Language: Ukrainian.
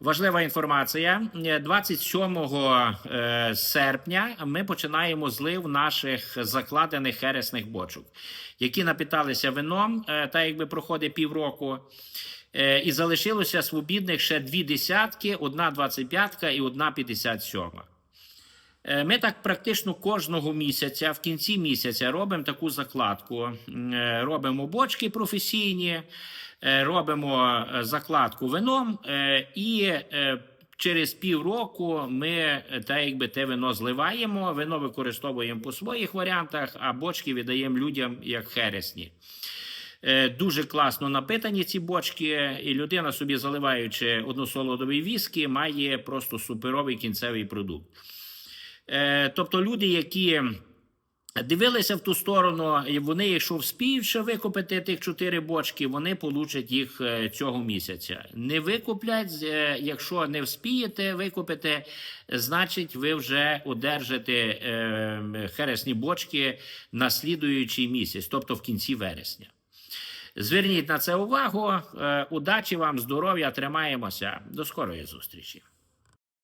Важлива інформація. Е, 27 е, серпня ми починаємо злив наших закладених хересних бочок, які напиталися вином, е, та якби проходить півроку. Е, І залишилося свобідних ще дві десятки, одна 25 і одна 57. Е, Ми так практично кожного місяця, в кінці місяця, робимо таку закладку. Е, Робимо бочки професійні, е, робимо е, закладку вином, е, і е, через півроку ми е, та якби те вино зливаємо, вино використовуємо по своїх варіантах, а бочки віддаємо людям як хересні. Е, Дуже класно напитані ці бочки, і людина собі заливаючи односолодовий віскі, має просто суперовий кінцевий продукт. Е, Тобто люди, які дивилися в ту сторону, і вони, якщо вспіють викупити тих чотири бочки, вони получать їх е, цього місяця. Не викуплять, е, якщо не вспієте викупити, значить ви вже одержите е, хересні бочки на слідуючий місяць, тобто в кінці вересня. Зверніть на це увагу. Е, Удачі вам, здоров'я, тримаємося. До скорої зустрічі.